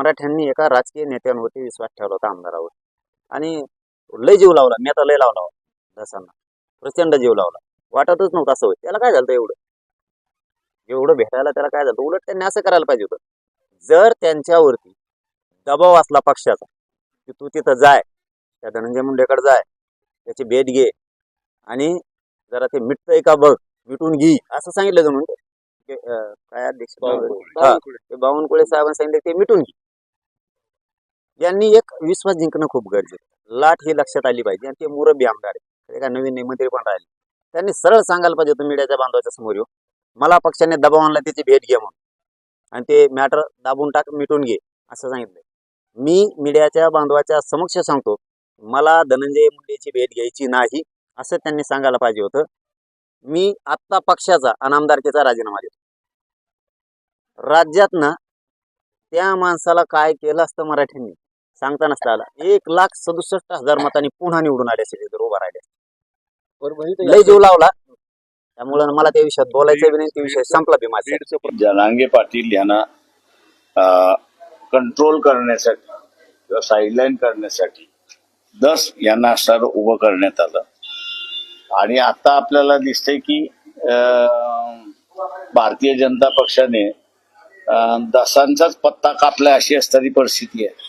मराठ्यांनी एका राजकीय नेत्यांवरती विश्वास ठेवला होता आमदारावर. आणि लय जीव लावला. मी आता लय लावला दसांना. प्रचंड जीव लावला. वाटतच नव्हतं असं होईल. त्याला काय झालं एवढं? एवढं भेटायला त्याला काय झालं उलट त्यांनी असं करायला पाहिजे होतं. जर त्यांच्यावरती दबाव असला पक्षाचा की तू तिथं जाय त्या धनंजय मुंडेकडे जाय त्याची भेट घे आणि जरा ते मिटतंय का बघ मिटून घे. असं सांगितलं ते, अं, काय अध्यक्ष बावनकुळे साहेबांनी सांगितलं ते मिटून घे. यांनी एक विश्वास जिंकणं खूप गरजेचं लाट ही लक्षात आली पाहिजे आणि ते मुरब्बी आमदार आहे का नवीन नाही मंत्री पण राहिले. त्यांनी सरळ सांगायला पाहिजे होतं मीडियाच्या बांधवाच्या समोर येऊ मला पक्षाने दबाव आणला त्याची भेट घे म्हणून. आणि ते मॅटर दाबून टाक मिटून घे असं सांगितलंय. मी मीडियाच्या बांधवाच्या समक्ष सांगतो मला धनंजय मुंडेची भेट घ्यायची नाही असं त्यांनी सांगायला पाहिजे होतं. मी आत्ता पक्षाचा अनामदारकीचा राजीनामा देतो. राज्यात ना त्या माणसाला काय केलं असतं मराठ्यांनी? सांगता नसता आला. एक लाख सदुसष्ट हजार मतांनी पुन्हा निवडून आले असेल जर उभा राहिले. असते. लय जीव लावला. त्यामुळं मला त्या विषयात बोलायचं नाही त्या विषय संपला बी माझा. जनांगे पाटील यांना कंट्रोल करण्यासाठी किंवा साईडलाईन करण्यासाठी दस यांना सर उभं करण्यात आलं. आणि आता आपल्याला दिसतंय की भारतीय जनता पक्षाने दसांचाच पत्ता कापलाय अशी असणारी परिस्थिती आहे.